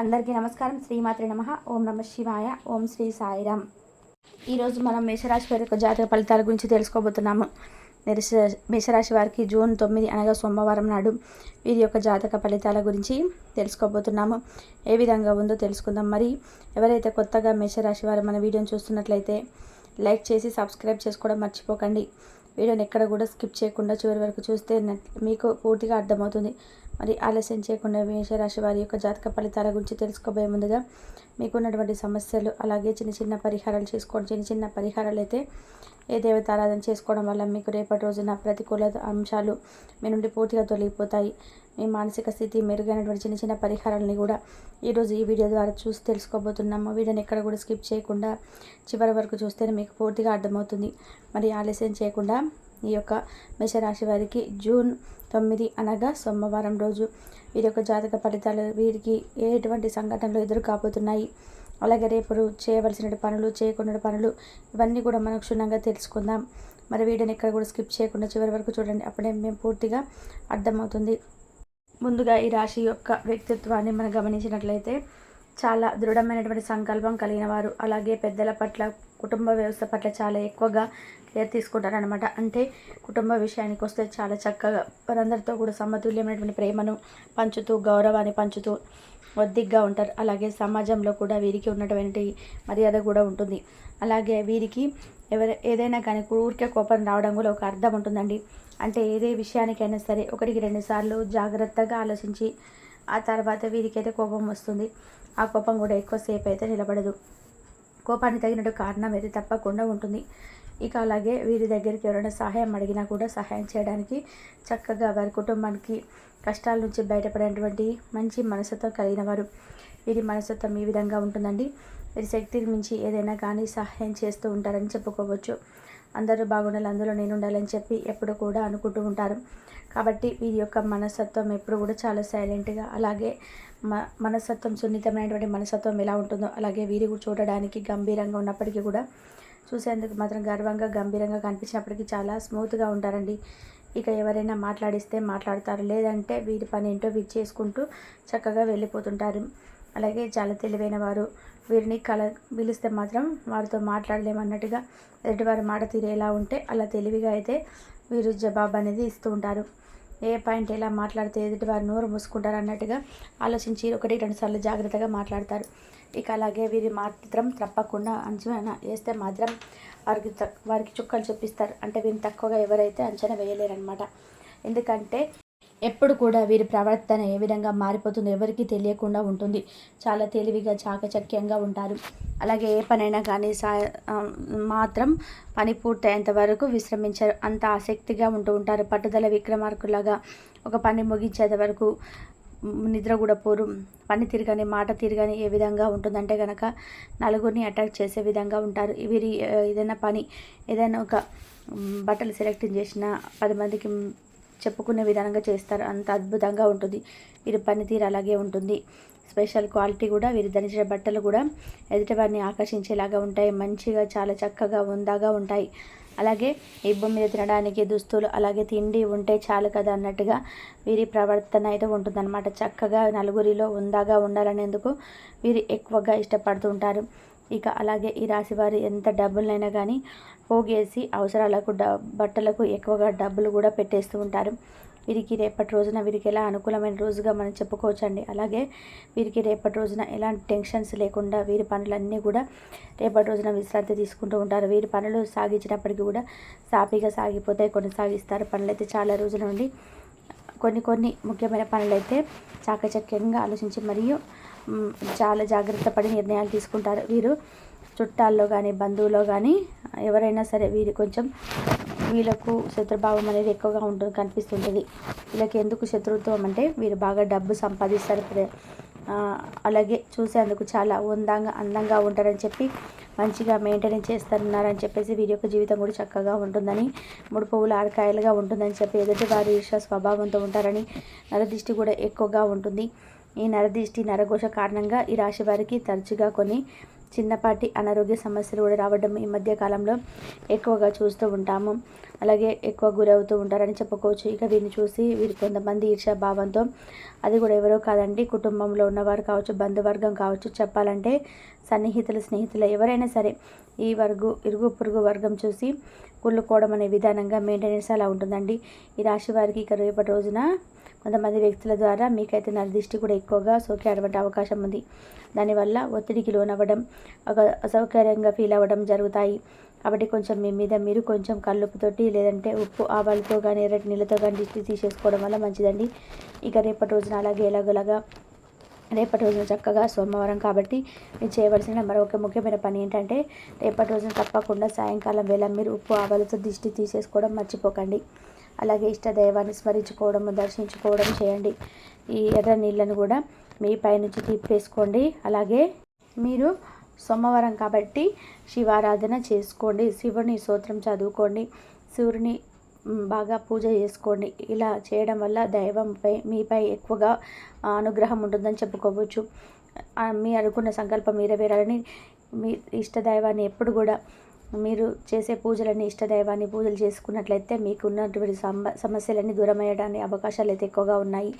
అందరికీ నమస్కారం. శ్రీమాత్రి నమ. ఓం నమ శివాయ. ఓం శ్రీ సాయిరామ్. ఈరోజు మనం మేషరాశి వారి యొక్క జాతక ఫలితాల గురించి తెలుసుకోబోతున్నాము. మేషరాశి వారికి జూన్ తొమ్మిది అనగా సోమవారం నాడు వీరి యొక్క జాతక ఫలితాల గురించి తెలుసుకోబోతున్నాము. ఏ విధంగా ఉందో తెలుసుకుందాం. మరి ఎవరైతే కొత్తగా మేషరాశి వారు మన వీడియోని చూస్తున్నట్లయితే లైక్ చేసి సబ్స్క్రైబ్ చేసుకోవడం మర్చిపోకండి. వీడియోని ఎక్కడ కూడా స్కిప్ చేయకుండా చివరి వరకు చూస్తే మీకు పూర్తిగా అర్థమవుతుంది. మరి ఆలస్యం చేయకుండా మేషరాశి వారి యొక్క జాతక ఫలితాల గురించి తెలుసుకోబోయే ముందుగా మీకున్నటువంటి సమస్యలు అలాగే చిన్న చిన్న పరిహారాలు చేసుకోండి. చిన్న చిన్న పరిహారాలు అయితే ఏ దేవతారాధన చేసుకోవడం వల్ల మీకు రేపటి రోజున ప్రతికూల అంశాలు మీ నుండి పూర్తిగా తొలగిపోతాయి. మీ మానసిక స్థితి మెరుగైనటువంటి చిన్న చిన్న పరిహారాలని కూడా ఈరోజు ఈ వీడియో ద్వారా చూసి తెలుసుకోబోతున్నాము. వీడియోని ఎక్కడ కూడా స్కిప్ చేయకుండా చివరి వరకు చూస్తేనే మీకు పూర్తిగా అర్థమవుతుంది. మరి ఆలస్యం చేయకుండా ఈ యొక్క మేషరాశి వారికి జూన్ తొమ్మిది అనగా సోమవారం రోజు. వీరి యొక్క జాతక ఫలితాలు వీరికి ఎటువంటి సంఘటనలు ఎదురు కాబోతున్నాయి అలాగే రేపు చేయవలసిన పనులు చేయకుండా పనులు ఇవన్నీ కూడా మనం క్షుణ్ణంగా తెలుసుకుందాం. మరి వీడియోని ఎక్కడ కూడా స్కిప్ చేయకుండా చివరి వరకు చూడండి. అప్పుడే మేము పూర్తిగా అర్థమవుతుంది. ముందుగా ఈ రాశి యొక్క వ్యక్తిత్వాన్ని మనం గమనించినట్లయితే చాలా దృఢమైనటువంటి సంకల్పం కలిగిన వారు. అలాగే పెద్దల పట్ల కుటుంబ వ్యవస్థ పట్ల చాలా ఎక్కువగా కేర్ తీసుకుంటారు అనమాట అంటే కుటుంబ విషయానికి వస్తే చాలా చక్కగా వారందరితో కూడా సమతుల్యమైనటువంటి ప్రేమను పంచుతూ గౌరవాన్ని పంచుతూ ఒద్దిగ్గా ఉంటారు. అలాగే సమాజంలో కూడా వీరికి ఉన్నటువంటి మర్యాద కూడా ఉంటుంది. అలాగే వీరికి ఎవరు ఏదైనా కానీ ఊరికే కోపం రావడం కూడా ఒక అర్థం ఉంటుందండి. అంటే ఏదే విషయానికైనా సరే ఒకటికి రెండుసార్లు జాగ్రత్తగా ఆలోచించి ఆ తర్వాత వీరికైతే కోపం వస్తుంది. ఆ కోపం కూడా ఎక్కువసేపు అయితే నిలబడదు. కోపానికి తగినట్టు కారణం అయితే తప్పకుండా ఉంటుంది. ఇక అలాగే వీరి దగ్గరికి ఎవరైనా సహాయం అడిగినా కూడా సహాయం చేయడానికి చక్కగా వారి కుటుంబానికి కష్టాల నుంచి బయటపడేటువంటి మంచి మనసత్వం కలిగిన వారు వీరి మనస్తత్వం ఈ విధంగా ఉంటుందండి. వీరి శక్తికి మించి ఏదైనా కానీ సహాయం చేస్తూ ఉంటారని చెప్పుకోవచ్చు. అందరూ బాగుండాలి అందులో నేను ఉండాలని చెప్పి ఎప్పుడు కూడా అనుకుంటూ ఉంటారు. కాబట్టి వీరి యొక్క మనస్తత్వం ఎప్పుడు కూడా చాలా సైలెంట్గా అలాగే మ మనస్తత్వం సున్నితమైనటువంటి మనస్తత్వం ఎలా ఉంటుందో అలాగే వీరి కూడా చూడడానికి గంభీరంగా ఉన్నప్పటికీ కూడా చూసేందుకు మాత్రం గర్వంగా గంభీరంగా కనిపించినప్పటికీ చాలా స్మూత్గా ఉంటారండి. ఇక ఎవరైనా మాట్లాడిస్తే మాట్లాడతారు లేదంటే వీరి పని ఏంటో వీరు చేసుకుంటూ చక్కగా వెళ్ళిపోతుంటారు. అలాగే చాలా తెలివైన వారు వీరిని కల పిలిస్తే మాత్రం వారితో మాట్లాడలేమన్నట్టుగా ఎదుటివారి మాట తీరు ఎలా ఉంటే అలా తెలివిగా అయితే వీరు జవాబు అనేది ఇస్తూ ఉంటారు. ఏ పాయింట్ ఎలా మాట్లాడితే ఎదుటి వారు నోరు మూసుకుంటారు అన్నట్టుగా ఆలోచించి ఒకటి రెండు సార్లు జాగ్రత్తగా మాట్లాడతారు. ఇక అలాగే వీరి మాత్రం తప్పకుండా అంచనా వేస్తే మాత్రం వారికి వారికి చుక్కలు చూపిస్తారు. అంటే వీరిని తక్కువగా ఎవరైతే అంచనా వేయలేరనమాట ఎందుకంటే ఎప్పుడు కూడా వీరి ప్రవర్తన ఏ విధంగా మారిపోతుందో ఎవరికీ తెలియకుండా ఉంటుంది. చాలా తెలివిగా చాకచక్యంగా ఉంటారు. అలాగే ఏ పనైనా కానీ సా మాత్రం పని పూర్తయ్యేంత వరకు విశ్రమించారు. అంత ఆసక్తిగా ఉంటూ ఉంటారు. పట్టుదల విక్రమార్కులాగా ఒక పని ముగించేంత వరకు నిద్ర కూడా పోరు. పని తిరగని మాట తిరగని ఏ విధంగా ఉంటుందంటే కనుక నలుగురిని అటాక్ చేసే విధంగా ఉంటారు. వీరి ఏదైనా పని ఏదైనా ఒక బట్టలు సెలెక్ట్ చేసిన పది మందికి చెప్పుకునే విధానంగా చేస్తారు. అంత అద్భుతంగా ఉంటుంది. వీరి పనితీరు అలాగే ఉంటుంది. స్పెషల్ క్వాలిటీ కూడా వీరు ధరించిన బట్టలు కూడా ఎదుటివారిని ఆకర్షించేలాగా ఉంటాయి. మంచిగా చాలా చక్కగా ఉందాగా ఉంటాయి. అలాగే ఈ భూమి మీద తినడానికి దుస్తులు అలాగే తిండి ఉంటే చాలు కదా అన్నట్టుగా వీరి ప్రవర్తన అయితే ఉంటుందన్నమాట. చక్కగా నలుగురిలో ఉందాగా ఉండాలనేందుకు వీరు ఎక్కువగా ఇష్టపడుతుంటారు ఇక అలాగే ఈ రాశివారు ఎంత డబ్బులైనా కానీ పోగేసి అవసరాలకు డ బట్టలకు ఎక్కువగా డబ్బులు కూడా పెట్టేస్తూ ఉంటారు. వీరికి రేపటి రోజున వీరికి ఎలా అనుకూలమైన రోజుగా మనం చెప్పుకోవచ్చండి. అలాగే వీరికి రేపటి రోజున ఎలాంటి టెన్షన్స్ లేకుండా వీరి పనులన్నీ కూడా రేపటి రోజున విశ్రాంతి తీసుకుంటూ ఉంటారు. వీరి పనులు సాగించినప్పటికీ కూడా సాఫీగా సాగిపోతాయి కొనసాగిస్తారు. పనులైతే చాలా రోజుల నుండి కొన్ని కొన్ని ముఖ్యమైన పనులైతే చాకచక్యంగా ఆలోచించి మరియు చాలా జాగ్రత్త పడి నిర్ణయాలు తీసుకుంటారు. వీరు చుట్టాల్లో కానీ బంధువులో కానీ ఎవరైనా సరే వీరు కొంచెం వీళ్ళకు శత్రుభావం అనేది ఎక్కువగా ఉంటుంది కనిపిస్తుంటుంది. వీళ్ళకి ఎందుకు శత్రుత్వం అంటే వీరు బాగా డబ్బు సంపాదిస్తారు అలాగే చూసేందుకు చాలా ఉందంగా అందంగా ఉంటారని చెప్పి మంచిగా మెయింటైన్ చేస్తున్నారని చెప్పేసి వీరి యొక్క జీవితం కూడా చక్కగా ఉంటుందని మూడు పువ్వులు ఆరకాయలుగా ఉంటుందని చెప్పి ఎదుటి వారి ఈర్ష స్వభావంతో ఉంటారని నరదిష్టి కూడా ఎక్కువగా ఉంటుంది. ఈ నరదిష్టి నరఘోష కారణంగా ఈ రాశి వారికి తరచుగా కొన్ని చిన్నపాటి అనారోగ్య సమస్యలు కూడా రావడం ఈ మధ్య కాలంలో ఎక్కువగా చూస్తూ ఉంటాము. అలాగే ఎక్కువ గురవుతూ ఉంటారని చెప్పుకోవచ్చు. ఇక వీరిని చూసి వీరి కొంతమంది ఈర్షా భావంతో అది కూడా ఎవరో కాదండి కుటుంబంలో ఉన్నవారు కావచ్చు బంధువర్గం కావచ్చు చెప్పాలంటే సన్నిహితులు స్నేహితులు ఎవరైనా సరే ఈ వర్గు ఇరుగు పొరుగు వర్గం చూసి కుళ్ళుకోవడం అనే విధానంగా మెయింటెనెన్స్ అలా ఉంటుందండి. ఈ రాశి వారికి ఇక రేపటి రోజున కొంతమంది వ్యక్తుల ద్వారా మీకైతే నరదిష్టి కూడా ఎక్కువగా సోకే అటువంటి అవకాశం ఉంది. దానివల్ల ఒత్తిడికి లోనవ్వడం ఒక అసౌకర్యంగా ఫీల్ అవ్వడం జరుగుతాయి. కాబట్టి కొంచెం మీ మీద మీరు కొంచెం కల్లుపుతోటి లేదంటే ఉప్పు ఆవాలతో కానీ ఎర్రటి నీళ్ళతో కానీ దిష్టి తీసేసుకోవడం వల్ల మంచిదండి. ఇక రేపటి రోజున అలాగే ఎలాగోలాగా రేపటి రోజున చక్కగా సోమవారం కాబట్టి మీరు చేయవలసిన మరొక ముఖ్యమైన పని ఏంటంటే రేపటి రోజున తప్పకుండా సాయంకాలం వేళ మీరు ఉప్పు ఆవాలతో దిష్టి తీసేసుకోవడం మర్చిపోకండి. అలాగే ఇష్ట దైవాన్ని స్మరించుకోవడం దర్శించుకోవడం చేయండి. ఈ ఎర్ర నీళ్ళను కూడా మీ పైనుంచి తిప్పేసుకోండి. అలాగే మీరు సోమవారం కాబట్టి శివారాధన చేసుకోండి. శివుని స్తోత్రం చదువుకోండి. శివుని బాగా పూజ చేసుకోండి. ఇలా చేయడం వల్ల దైవంపై మీపై ఎక్కువగా అనుగ్రహం ఉంటుందని చెప్పుకోవచ్చు. మీ అనుకున్న సంకల్పం నెరవేరాలని మీ ఇష్ట దైవాన్ని ఎప్పుడు కూడా మీరు చేసే పూజలన్నీ ఇష్టదైవాన్ని పూజలు చేసుకున్నట్లయితే మీకు ఉన్నటువంటి సమ సమస్యలన్నీ దూరమయ్యడానికి అవకాశాలు అయితే ఎక్కువగా ఉన్నాయి.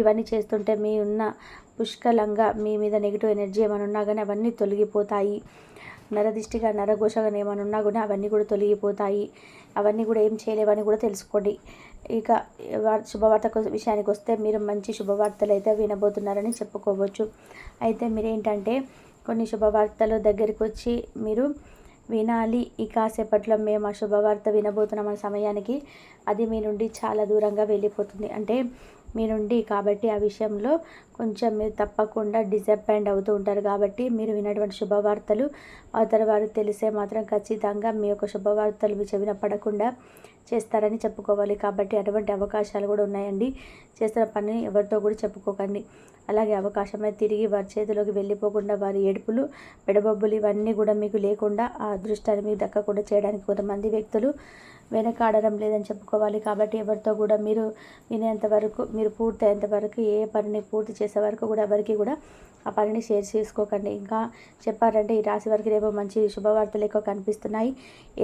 ఇవన్నీ చేస్తుంటే మీ ఉన్న పుష్కలంగా మీ మీద నెగిటివ్ ఎనర్జీ ఏమైనా ఉన్నా కానీ అవన్నీ తొలగిపోతాయి. నరదిష్టిగా నరఘోషగా ఏమైనా ఉన్నా కూడా అవన్నీ కూడా తొలగిపోతాయి. అవన్నీ కూడా ఏం చేయలేవని కూడా తెలుసుకోండి. ఇక శుభవార్త విషయానికి వస్తే మీరు మంచి శుభవార్తలు అయితే వినబోతున్నారని చెప్పుకోవచ్చు. అయితే మీరేంటంటే కొన్ని శుభవార్తలు దగ్గరికి వచ్చి మీరు వినాలి. ఈ కాసేపట్లో మేము ఆ శుభవార్త వినబోతున్నాం సమయానికి. అది మీ నుండి చాలా దూరంగా వెళ్ళిపోతుంది. అంటే మీ నుండి కాబట్టి ఆ విషయంలో కొంచెం మీరు తప్పకుండా డిసప్పాయింట్ అవుతూ ఉంటారు. కాబట్టి మీరు విన్నటువంటి శుభవార్తలు అవతల వారు తెలిసే మాత్రం ఖచ్చితంగా మీ యొక్క శుభవార్తలు మీ చెవిన పడకుండా చేస్తారని చెప్పుకోవాలి. కాబట్టి అటువంటి అవకాశాలు కూడా ఉన్నాయండి. చేస్తున్న పని ఎవరితో కూడా చెప్పుకోకండి. అలాగే అవకాశమే తిరిగి వారి చేతిలోకి వెళ్ళిపోకుండా వారి ఏడుపులు పెడబొబ్బులు ఇవన్నీ కూడా మీకు లేకుండా ఆ అదృష్టాన్ని మీకు దక్కకుండా చేయడానికి కొంతమంది వ్యక్తులు వెనకాడడం లేదని చెప్పుకోవాలి కాబట్టి ఎవరితో కూడా మీరు వినేంత వరకు మీరు పూర్తి అయ్యేంత వరకు ఏ పనిని పూర్తి చేసే వరకు కూడా ఎవరికి కూడా ఆ పనిని షేర్ చేసుకోకండి. ఇంకా చెప్పారంటే ఈ రాశి వారికి రేపు మంచి శుభవార్తలు ఎక్కువ కనిపిస్తున్నాయి.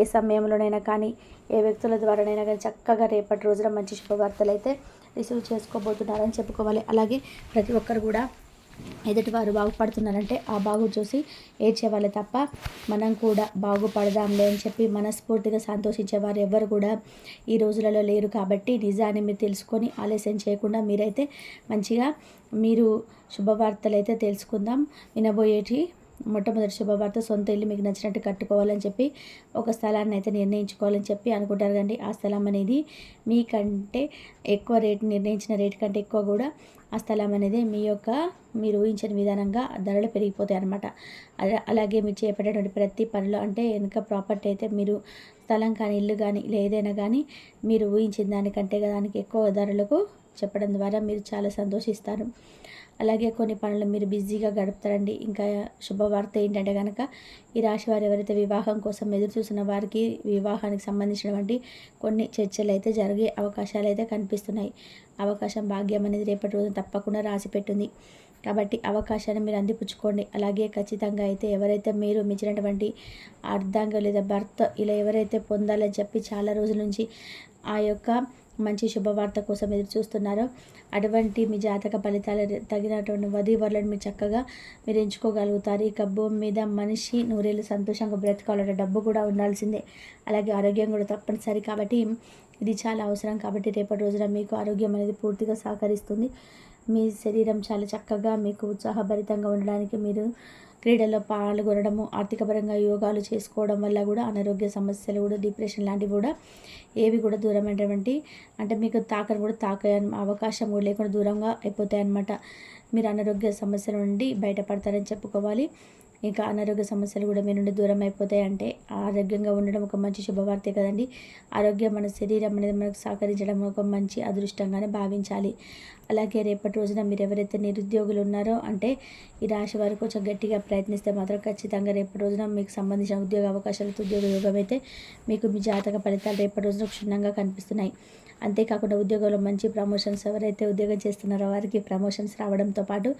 ఏ సమయంలోనైనా కానీ ఏ వ్యక్తుల ద్వారానైనా కానీ చక్కగా రేపటి రోజున మంచి శుభవార్తలు అయితే రిసీవ్ చేసుకోబోతున్నారని చెప్పుకోవాలి. అలాగే ప్రతి ఒక్కరు కూడా ఎదుటివారు బాగుపడుతున్నారంటే ఆ బాగు చూసి ఏడ్చేవాళ్ళే తప్ప మనం కూడా బాగుపడదాంలే అని చెప్పి మనస్ఫూర్తిగా సంతోషించేవారు ఎవరు కూడా ఈ రోజులలో లేరు కాబట్టి నిజాన్ని మీరు తెలుసుకొని ఆలస్యం చేయకుండా మీరైతే మంచిగా మీరు శుభవార్తలు అయితే తెలుసుకుందాం. వినబోయేటి మొట్టమొదటి శుభవార్త సొంత ఇల్లు మీకు నచ్చినట్టు కట్టుకోవాలని చెప్పి ఒక స్థలాన్ని అయితే నిర్ణయించుకోవాలని చెప్పి అనుకుంటారు కండి ఆ స్థలం అనేది మీకంటే ఎక్కువ రేటు నిర్ణయించిన రేటు కంటే ఎక్కువ కూడా ఆ స్థలం అనేది మీ యొక్క మీరు ఊహించిన విధానంగా ధరలు పెరిగిపోతాయి అనమాట అలాగే మీరు చేపట్టేటువంటి ప్రతి పనిలో అంటే వెనుక ప్రాపర్టీ అయితే మీరు స్థలం కానీ ఇల్లు కానీ ఏదైనా కానీ మీరు ఊహించిన దానికంటే దానికి ఎక్కువ ధరలకు చెప్పడం ద్వారా మీరు చాలా సంతోషిస్తారు. అలాగే కొన్ని పనులు మీరు బిజీగా గడుపుతారండి. ఇంకా శుభవార్త ఏంటంటే కనుక ఈ రాశి వారు ఎవరైతే వివాహం కోసం ఎదురు చూసిన వారికి వివాహానికి సంబంధించినటువంటి కొన్ని చర్చలు అయితే జరిగే అవకాశాలు అయితే కనిపిస్తున్నాయి. అవకాశం భాగ్యం అనేది రేపటి రోజు తప్పకుండా రాసి పెట్టింది. కాబట్టి అవకాశాన్ని మీరు అందిపుచ్చుకోండి. అలాగే ఖచ్చితంగా అయితే ఎవరైతే మీరు మించినటువంటి అర్థంగా లేదా భర్త ఇలా ఎవరైతే పొందాలని చెప్పి చాలా రోజుల నుంచి ఆ యొక్క మంచి శుభవార్త కోసం ఎదురు చూస్తున్నారో అటువంటి మీ జాతక ఫలితాలు తగినటువంటి వధీవరులను మీరు చక్కగా మీరు ఎంచుకోగలుగుతారు. ఇక భూమి మీద మనిషి నూరేళ్ళు సంతోషంగా బ్రతకాలంటే డబ్బు కూడా ఉండాల్సిందే. అలాగే ఆరోగ్యం కూడా తప్పనిసరి కాబట్టి ఇది చాలా అవసరం కాబట్టి రేపటి రోజున మీకు ఆరోగ్యం అనేది పూర్తిగా సహకరిస్తుంది. మీ శరీరం చాలా చక్కగా మీకు ఉత్సాహభరితంగా ఉండడానికి మీరు క్రీడల్లో పాల్గొనడము ఆర్థికపరంగా యోగాలు చేసుకోవడం వల్ల కూడా అనారోగ్య సమస్యలు కూడా డిప్రెషన్ లాంటివి కూడా ఏవి కూడా దూరమైనటువంటి అంటే మీకు తాకని కూడా తాకే అవకాశం కూడా లేకుండా దూరంగా అయిపోతాయి అన్నమాట మీరు అనారోగ్య సమస్యల నుండి బయటపడతారని చెప్పుకోవాలి. ఇంకా అనారోగ్య సమస్యలు కూడా మీ నుండి దూరం అయిపోతాయి అంటే ఆరోగ్యంగా ఉండడం ఒక మంచి శుభవార్తే కదండి. ఆరోగ్యం మన శరీరం అనేది మనకు సహకరించడం ఒక మంచి అదృష్టంగానే భావించాలి. అలాగే రేపటి రోజున మీరు ఎవరైతే నిరుద్యోగులు ఉన్నారో అంటే ఈ రాశి వారు కొంచెం గట్టిగా ప్రయత్నిస్తే మాత్రం ఖచ్చితంగా రేపటి రోజున మీకు సంబంధించిన ఉద్యోగ అవకాశాలతో ఉద్యోగ యోగం అయితే మీకు మీ జాతక ఫలితాలు రేపటి రోజున క్షుణ్ణంగా కనిపిస్తున్నాయి. అంతేకాకుండా ఉద్యోగంలో మంచి ప్రమోషన్స్ ఎవరైతే ఉద్యోగం చేస్తున్నారో వారికి ప్రమోషన్స్ రావడంతో పాటు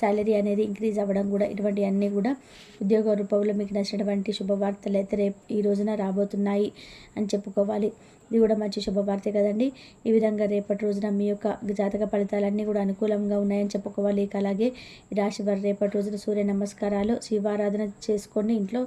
శాలరీ అనేది ఇంక్రీజ్ అవ్వడం కూడా ఇటువంటి అన్నీ కూడా ఉద్యోగ రూపంలో మీకు నచ్చినటువంటి శుభవార్తలు అయితే రేపు ఈ రోజున రాబోతున్నాయి అని చెప్పుకోవాలి. ఇది కూడా మంచి శుభవార్తే కదండి. ఈ విధంగా రేపటి రోజున మీ యొక్క జాతక ఫలితాలన్నీ కూడా అనుకూలంగా ఉన్నాయని చెప్పుకోవాలి. ఇక అలాగే రాశి వారు రేపటి రోజున సూర్య నమస్కారాలు శివారాధన చేసుకొని ఇంట్లో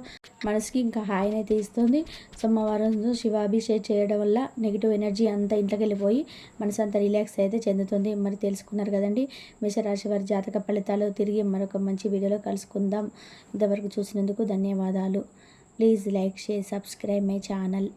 మనసుకి ఇంకా హాయిని అయితే ఇస్తుంది. సోమవారం శివాభిషేక్ చేయడం వల్ల నెగిటివ్ ఎనర్జీ అంతా ఇంట్లోకి వెళ్ళిపోయి మనసు అంతా రిలాక్స్ అయితే చెందుతుంది. మరి తెలుసుకున్నారు కదండి. మేషరాశి వారి జాతక ఫలితాలు తిరిగి మరొక మంచి వీడియోలో కలుసుకుందాం. ఇంతవరకు చూసినందుకు ధన్యవాదాలు. Please like share subscribe my channel.